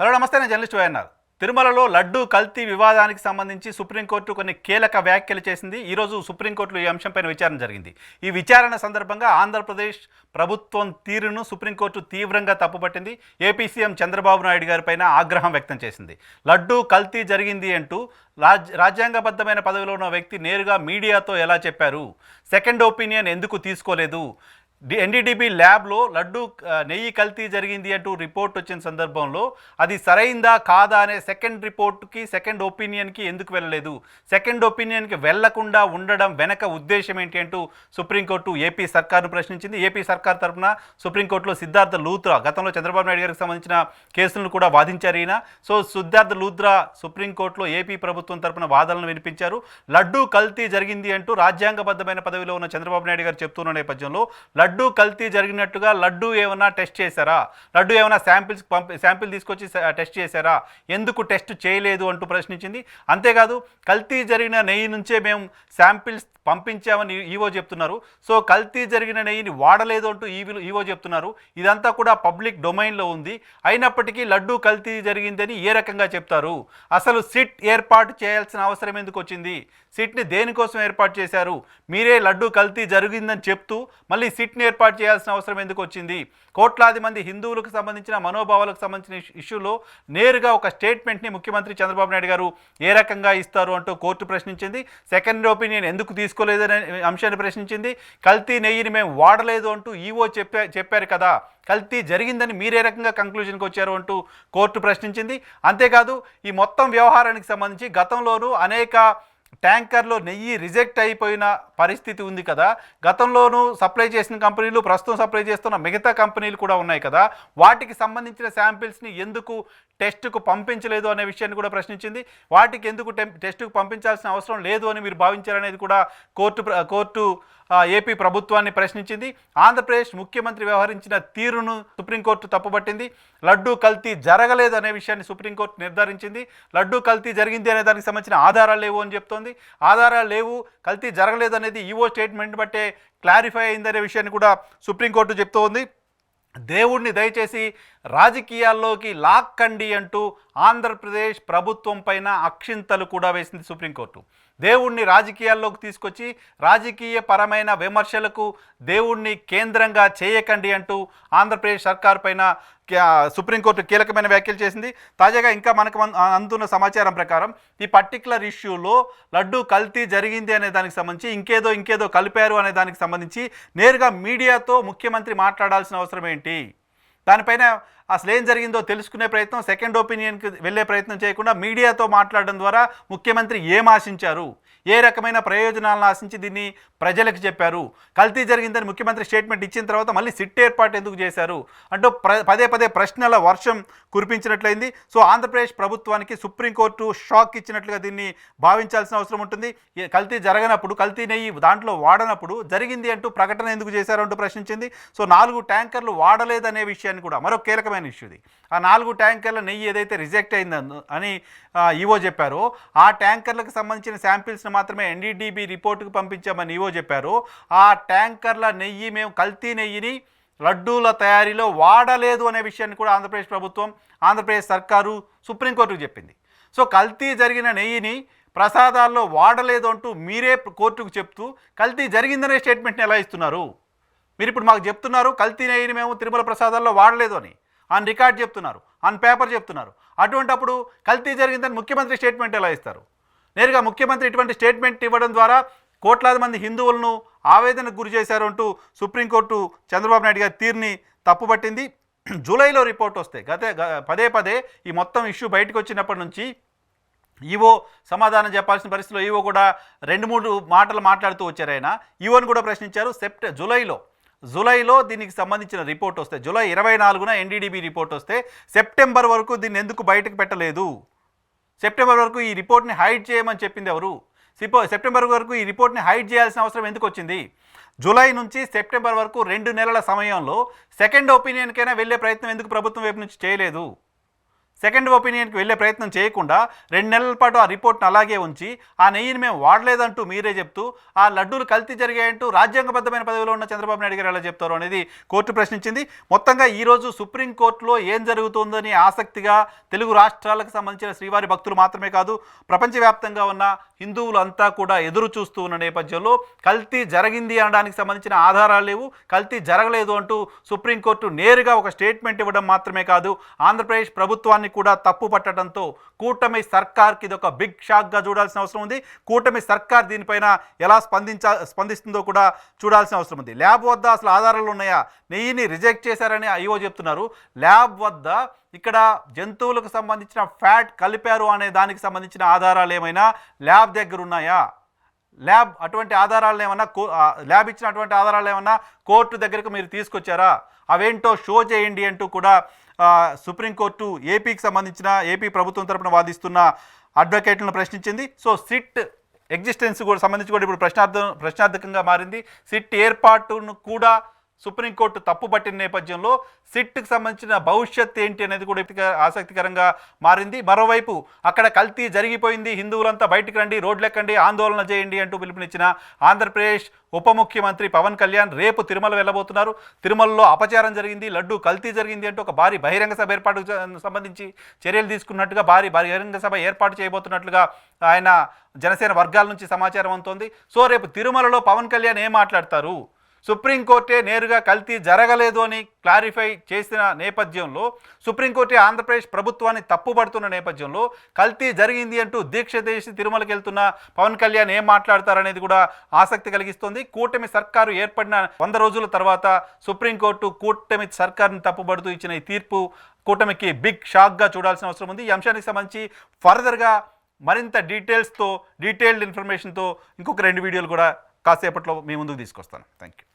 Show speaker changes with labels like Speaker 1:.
Speaker 1: Hello నమస్తే నేను journalist YNR. తిరుమలలో లడ్డూ కల్తీ వివాదానికి సంబంధించి సుప్రీంకోర్టు కొన్ని కీలక వ్యాఖ్యలు చేసింది. ఈరోజు సుప్రీంకోర్టులో ఈ అంశంపైన విచారణ జరిగింది. ఈ విచారణ సందర్భంగా ఆంధ్రప్రదేశ్ ప్రభుత్వం తీరును సుప్రీంకోర్టు తీవ్రంగా తప్పుపట్టింది. ఏపీ సీఎం చంద్రబాబు నాయుడు గారిపైన ఆగ్రహం వ్యక్తం చేసింది. లడ్డూ కల్తీ జరిగింది అంటూ రాజ్ రాజ్యాంగబద్ధమైన పదవిలో ఉన్న వ్యక్తి నేరుగా మీడియాతో ఎలా చెప్పారు? సెకండ్ ఒపీనియన్ ఎందుకు తీసుకోలేదు? ఎన్డీడీబీ ల్యాబ్లో లడ్డు నెయ్యి కల్తీ జరిగింది అంటూ రిపోర్ట్ వచ్చిన సందర్భంలో అది సరైందా కాదా అనే సెకండ్ రిపోర్ట్కి సెకండ్ ఒపీనియన్కి ఎందుకు వెళ్ళలేదు? సెకండ్ ఒపీనియన్కి వెళ్ళకుండా ఉండడం వెనక ఉద్దేశం ఏంటి అంటూ సుప్రీంకోర్టు ఏపీ సర్కార్ను ప్రశ్నించింది. ఏపీ సర్కార్ తరఫున సుప్రీంకోర్టులో సిద్ధార్థ లూత్రా గతంలో చంద్రబాబు నాయుడు గారికి సంబంధించిన కేసులను కూడా వాదించారు ఈయన. సో సిద్ధార్థ లూత్రా సుప్రీంకోర్టులో ఏపీ ప్రభుత్వం తరపున వాదనలు వినిపించారు. లడ్డూ కల్తీ జరిగింది అంటూ రాజ్యాంగబద్ధమైన పదవిలో ఉన్న చంద్రబాబు నాయుడు గారు చెప్తున్న నేపథ్యంలో లడ్డు కల్తీ జరిగినట్టుగా లడ్డూ ఏమైనా టెస్ట్ చేశారా? లడ్డూ ఏమైనా శాంపిల్స్ పంపి శాంపిల్ తీసుకొచ్చి టెస్ట్ చేశారా? ఎందుకు టెస్ట్ చేయలేదు అంటూ ప్రశ్నించింది. అంతేకాదు కల్తీ జరిగిన నెయ్యి నుంచే మేము శాంపిల్స్ పంపించామని ఈవో చెప్తున్నారు. సో కల్తీ జరిగిన నెయ్యిని వాడలేదు అంటూ ఈవీలు ఈవో చెప్తున్నారు. ఇదంతా కూడా పబ్లిక్ డొమైన్లో ఉంది. అయినప్పటికీ లడ్డూ కల్తీ జరిగిందని ఏ రకంగా చెప్తారు? అసలు సిట్ ఏర్పాటు చేయాల్సిన అవసరం ఎందుకు వచ్చింది? సిట్ని దేనికోసం ఏర్పాటు చేశారు? మీరే లడ్డూ కల్తీ జరిగిందని చెప్తూ మళ్ళీ సిట్ని ఏర్పాటు చేయాల్సిన అవసరం ఎందుకు వచ్చింది? కోట్లాది మంది హిందువులకు సంబంధించిన మనోభావాలకు సంబంధించిన ఇష్యూలో నేరుగా ఒక స్టేట్మెంట్ని ముఖ్యమంత్రి చంద్రబాబు నాయుడు గారు ఏ రకంగా ఇస్తారు అంటూ కోర్టు ప్రశ్నించింది. సెకండ్ ఒపీనియన్ ఎందుకు తీసుకోలేదనే అంశాన్ని ప్రశ్నించింది. కల్తీ నెయ్యిని మేము వాడలేదు అంటూ ఈవో చెప్పా చెప్పారు కదా. కల్తీ జరిగిందని మీరే రకంగా కంక్లూజన్కి వచ్చారు అంటూ కోర్టు ప్రశ్నించింది. అంతేకాదు ఈ మొత్తం వ్యవహారానికి సంబంధించి గతంలోనూ అనేక ట్యాంకర్లో నెయ్యి రిజెక్ట్ అయిపోయిన పరిస్థితి ఉంది కదా. గతంలోనూ సప్లై చేసిన కంపెనీలు ప్రస్తుతం సప్లై చేస్తున్న మిగతా కంపెనీలు కూడా ఉన్నాయి కదా. వాటికి సంబంధించిన శాంపిల్స్ని ఎందుకు టెస్టుకు పంపించలేదు అనే విషయాన్ని కూడా ప్రశ్నించింది. వాటికి ఎందుకు టెం- టెస్టుకు పంపించాల్సిన అవసరం లేదు అని మీరు భావించారనేది కూడా కోర్టు ప్ర- కోర్టు ఏపీ ప్రభుత్వాన్ని ప్రశ్నించింది. ఆంధ్రప్రదేశ్ ముఖ్యమంత్రి వ్యవహరించిన తీరును సుప్రీంకోర్టు తప్పుపట్టింది. లడ్డూ కల్తీ జరగలేదు అనే విషయాన్ని సుప్రీంకోర్టు నిర్ధారించింది. లడ్డూ కల్తీ జరిగింది అనే దానికి సంబంధించిన ఆధారాలు లేవు అని చెప్తోంది. ఆధారాలు లేవు. కల్తీ జరగలేదు అనేది ఈవో స్టేట్మెంట్ బట్టే క్లారిఫై అయిందనే విషయాన్ని కూడా సుప్రీంకోర్టు చెప్తోంది. దేవుణ్ణి దయచేసి రాజకీయాల్లోకి లాక్కండి అంటూ ఆంధ్రప్రదేశ్ ప్రభుత్వం పైన అక్షింతలు కూడా వేసింది సుప్రీంకోర్టు. దేవుణ్ణి రాజకీయాల్లోకి తీసుకొచ్చి రాజకీయ పరమైన విమర్శలకు దేవుణ్ణి కేంద్రంగా చేయకండి అంటూ ఆంధ్రప్రదేశ్ సర్కార్ పైన సుప్రీంకోర్టు కీలకమైన వ్యాఖ్యలు చేసింది. తాజాగా ఇంకా మనకు అందున్న అందుతున్న సమాచారం ప్రకారం ఈ పర్టికులర్ ఇష్యూలో లడ్డు కల్తీ జరిగింది అనే దానికి సంబంధించి ఇంకేదో ఇంకేదో కలిపారు అనే దానికి సంబంధించి నేరుగా మీడియాతో ముఖ్యమంత్రి మాట్లాడాల్సిన అవసరం ఏంటి? దానిపైన అసలు ఏం జరిగిందో తెలుసుకునే ప్రయత్నం సెకండ్ ఒపీనియన్కి వెళ్ళే ప్రయత్నం చేయకుండా మీడియాతో మాట్లాడడం ద్వారా ముఖ్యమంత్రి ఏం ఆశించారు? ఏ రకమైన ప్రయోజనాలను ఆశించి దీన్ని ప్రజలకు చెప్పారు? కల్తీ జరిగిందని ముఖ్యమంత్రి స్టేట్మెంట్ ఇచ్చిన తర్వాత మళ్ళీ సిట్ ఏర్పాటు ఎందుకు చేశారు? అంటూ ప్ర పదే పదే ప్రశ్నల వర్షం కురిపించినట్లయింది. సో ఆంధ్రప్రదేశ్ ప్రభుత్వానికి సుప్రీంకోర్టు షాక్ ఇచ్చినట్లుగా దీన్ని భావించాల్సిన అవసరం ఉంటుంది. కల్తీ జరగనప్పుడు కల్తీ నెయ్యి దాంట్లో వాడనప్పుడు జరిగింది అంటూ ప్రకటన ఎందుకు చేశారు అంటూ ప్రశ్నించింది. సో నాలుగు ట్యాంకర్లు వాడలేదనే విషయాన్ని కూడా మరో కీలకమైన ఇష్యూ ఇష్యూది. ఆ నాలుగు ట్యాంకర్ల నెయ్యి ఏదైతే రిజెక్ట్ అయిందో అని ఈవో చెప్పారో ఆ ట్యాంకర్లకు సంబంధించిన శాంపిల్స్ని మాత్రమే ఎన్డీడీబీ రిపోర్టుకు పంపించామని ఈవో చెప్పారు ఆ ట్యాంకర్ల నెయ్యి మేము కల్తీ నెయ్యిని లడ్డూల తయారీలో వాడలేదు అనే విషయాన్ని కూడా ఆంధ్రప్రదేశ్ ప్రభుత్వం ఆంధ్రప్రదేశ్ సర్కారు సుప్రీంకోర్టుకు చెప్పింది. సో కల్తీ జరిగిన నెయ్యిని ప్రసాదాల్లో వాడలేదు అంటూ మీరే కోర్టుకు చెప్తూ కల్తీ జరిగిందనే స్టేట్మెంట్ని ఎలా ఇస్తున్నారు? మీరు ఇప్పుడు మాకు చెప్తున్నారు కల్తీ నెయ్యిని మేము తిరుమల ప్రసాదాల్లో వాడలేదు అని. ఆన్ రికార్డ్ చెప్తున్నారు ఆన్ పేపర్ చెప్తున్నారు. అటువంటప్పుడు కల్తీ జరిగిందని ముఖ్యమంత్రి స్టేట్మెంట్ ఎలా ఇస్తారు? నేరుగా ముఖ్యమంత్రి ఇటువంటి స్టేట్మెంట్ ఇవ్వడం ద్వారా కోట్లాది మంది హిందువులను ఆవేదనకు గురి చేశారు అంటూ సుప్రీంకోర్టు చంద్రబాబు నాయుడు గారి తీరుని తప్పుపట్టింది జూలైలో రిపోర్ట్ వస్తే గత గ- పదే పదే ఈ మొత్తం ఇష్యూ బయటకు వచ్చినప్పటి నుంచి ఈవో సమాధానం చెప్పాల్సిన పరిస్థితిలో ఈవో కూడా రెండు మూడు మాటలు మాట్లాడుతూ వచ్చారు ఆయన. ఈవోని కూడా ప్రశ్నించారు. సెప్ట జూలైలో జూలైలో దీనికి సంబంధించిన రిపోర్ట్ వస్తే జూలై ఇరవై నాలుగున ఎన్డీడీబీ రిపోర్ట్ వస్తే సెప్టెంబర్ వరకు దీన్ని ఎందుకు బయటకు పెట్టలేదు? సెప్టెంబర్ వరకు ఈ రిపోర్ట్ని హైడ్ చేయమని చెప్పింది ఎవరు? సిపో సెప్టెంబర్ వరకు ఈ రిపోర్ట్ని హైడ్ చేయాల్సిన అవసరం ఎందుకు వచ్చింది? జూలై నుంచి సెప్టెంబర్ వరకు రెండు నెలల సమయంలో సెకండ్ ఒపీనియన్కైనా వెళ్ళే ప్రయత్నం ఎందుకు ప్రభుత్వం వైపు నుంచి చేయలేదు? సెకండ్ ఒపీనియన్కి వెళ్ళే ప్రయత్నం చేయకుండా రెండు నెలల పాటు ఆ రిపోర్ట్ని అలాగే ఉంచి ఆ నెయ్యిని మేము వాడలేదంటూ మీరే చెప్తూ ఆ లడ్డూలు కల్తీ జరిగాయంటూ రాజ్యాంగబద్ధమైన పదవిలో ఉన్న చంద్రబాబు నాయుడు గారు ఎలా చెప్తారు అనేది కోర్టు ప్రశ్నించింది. మొత్తంగా ఈరోజు సుప్రీంకోర్టులో ఏం జరుగుతుందని ఆసక్తిగా తెలుగు రాష్ట్రాలకు సంబంధించిన శ్రీవారి భక్తులు మాత్రమే కాదు ప్రపంచవ్యాప్తంగా ఉన్న హిందువులు అంతా కూడా ఎదురు చూస్తూ ఉన్న నేపథ్యంలో కల్తీ జరిగింది అనడానికి సంబంధించిన ఆధారాలు లేవు. కల్తీ జరగలేదు అంటూ సుప్రీంకోర్టు నేరుగా ఒక స్టేట్మెంట్ ఇవ్వడం మాత్రమే కాదు ఆంధ్రప్రదేశ్ ప్రభుత్వాన్ని కూడా తప్పు పట్టడంతో కూటమి సర్కార్కి ఇది ఒక బిగ్ షాక్గా చూడాల్సిన అవసరం ఉంది. కూటమి సర్కార్ దీనిపైన ఎలా స్పందించా స్పందిస్తుందో కూడా చూడాల్సిన అవసరం ఉంది. ల్యాబ్ వద్ద అసలు ఆధారాలు ఉన్నాయా? నెయ్యిని రిజెక్ట్ చేశారని అయ్యో చెప్తున్నారు. ల్యాబ్ వద్ద ఇక్కడ జంతువులకు సంబంధించిన ఫ్యాట్ కలిపారు అనే దానికి సంబంధించిన ఆధారాలు ఏమైనా ల్యాబ్ దగ్గర ఉన్నాయా? ల్యాబ్ అటువంటి ఆధారాలు ఏమన్నా కో ల్యాబ్ ఇచ్చిన అటువంటి ఆధారాలు ఏమన్నా కోర్టు దగ్గరకు మీరు తీసుకొచ్చారా? అవేంటో షో చేయండి అంటూ కూడా సుప్రీంకోర్టు ఏపీకి సంబంధించిన ఏపీ ప్రభుత్వం తరపున వాదిస్తున్న అడ్వకేట్లను ప్రశ్నించింది. సో సిట్ ఎగ్జిస్టెన్స్ కూడా సంబంధించి కూడా ఇప్పుడు ప్రశ్నార్థం ప్రశ్నార్థకంగా మారింది. సిట్ ఏర్పాటును కూడా సుప్రీంకోర్టు తప్పుపట్టిన నేపథ్యంలో సిట్కి సంబంధించిన భవిష్యత్ ఏంటి అనేది కూడా ఆసక్తికరంగా మారింది. మరోవైపు అక్కడ కల్తీ జరిగిపోయింది. హిందువులంతా బయటికి రండి రోడ్లెక్కండి ఆందోళన చేయండి అంటూ పిలుపునిచ్చిన ఆంధ్రప్రదేశ్ ఉప ముఖ్యమంత్రి పవన్ కళ్యాణ్ రేపు తిరుమల వెళ్ళబోతున్నారు. తిరుమలలో అపచారం జరిగింది లడ్డు కల్తీ జరిగింది అంటూ ఒక భారీ బహిరంగ సభ ఏర్పాటు సంబంధించి చర్యలు తీసుకున్నట్టుగా భారీ బహిరంగ సభ ఏర్పాటు చేయబోతున్నట్లుగా ఆయన జనసేన వర్గాల నుంచి సమాచారం అందుతోంది. సో రేపు తిరుమలలో పవన్ కళ్యాణ్ ఏం మాట్లాడతారు? సుప్రీంకోర్టే నేరుగా కల్తీ జరగలేదు అని క్లారిఫై చేసిన నేపథ్యంలో సుప్రీంకోర్టే ఆంధ్రప్రదేశ్ ప్రభుత్వాన్ని తప్పుపడుతున్న నేపథ్యంలో కల్తీ జరిగింది అంటూ దీక్ష చేసి తిరుమలకి వెళ్తున్న పవన్ కళ్యాణ్ ఏం మాట్లాడతారనేది కూడా ఆసక్తి కలిగిస్తుంది. కూటమి సర్కారు ఏర్పడిన వంద రోజుల తర్వాత సుప్రీంకోర్టు కూటమి సర్కారుని తప్పుపడుతూ ఇచ్చిన ఈ తీర్పు కూటమికి బిగ్ షాక్గా చూడాల్సిన అవసరం ఉంది. ఈ అంశానికి సంబంధించి ఫర్దర్గా మరింత డీటెయిల్స్తో డీటెయిల్డ్ ఇన్ఫర్మేషన్తో ఇంకొక రెండు వీడియోలు కూడా కాసేపట్లో మీ ముందుకు తీసుకొస్తాను. Thank you